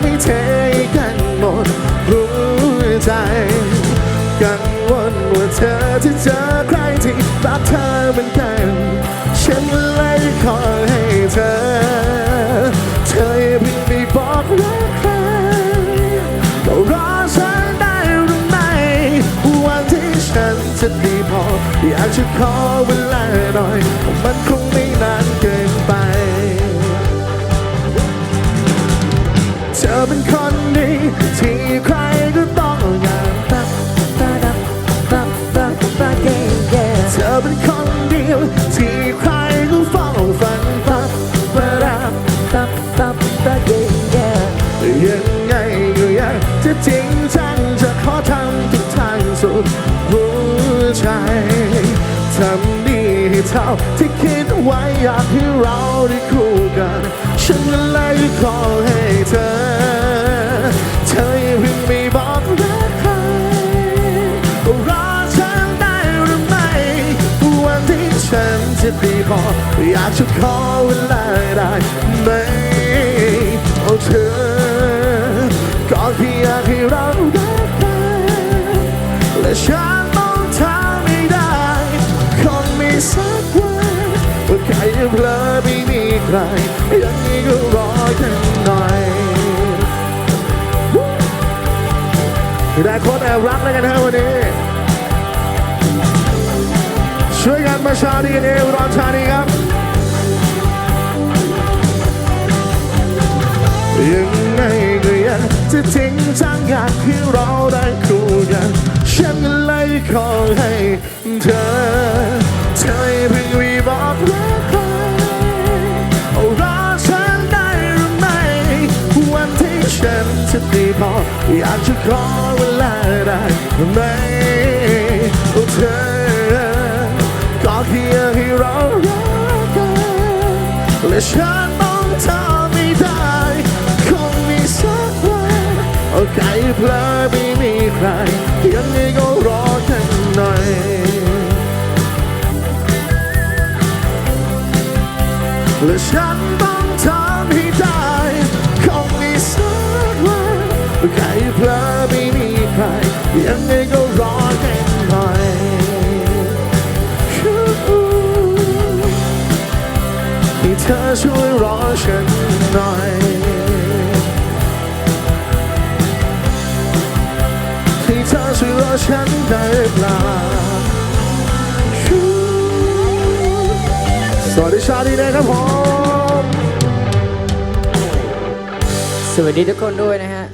ไม่เทกันหมดหัวใจ กังวลว่าเธอจะเจอใครที่รักเธอเหมือนกันฉันเลยขอให้เธอ เธออย่าเพิ่งไปบอกรักใครก็รอฉันได้หรือไม่วันที่ฉันจะดีพออยากจะขอเวลาหน่อยมันคงไม่ ที่ใครก็เฝ้าฝันรักรักรักรักรักเย่เย่ยังไงก็อยากจะจริงจังจะขอทำทุกทางสุดหัวใจทำดีให้เท่าที่คิดไว้อยากให้เราได้คู่กัน ฉันก็เลยขอให้ะดีพออยากจะขอเวลาได้ไหมโอ้เธอก็เพียงให้เรารักกันและฉันต้องทำให้ได้คงมีสักวันว่าใครจะเพลอไม่มีใครยังไงก็รอกันหน่อยได้คนแอบรักแล้วกันนะวันนี้ ช่วยกันมาชาดีกันเอวรอนชาดีครับยังไงก็ยังจะจริงจังอยากให้เราได้คู่กันฉันก็เลยขอให้เธอเธอเพิ่งรีบอกรักใครเอารอฉันได้หรือไม่วันที่ฉันจะดีพออยากจะขอเวลาได้ไหม และฉันต้องทำไม่ได้คงมีสักวันโอ้ใครเพลอไม่มีใครยังไงก็รอกันหน่อยและฉันต้องทำให้ได้คงมีสักวันใครเพลอไม่มีใครยังไงก็รอ ช่วยรอฉันหน่อยให้เธอช่วยรอฉันได้เปล่าสวัสดีชาดีนะครับผมสวัสดีทุกคนด้วยนะฮะ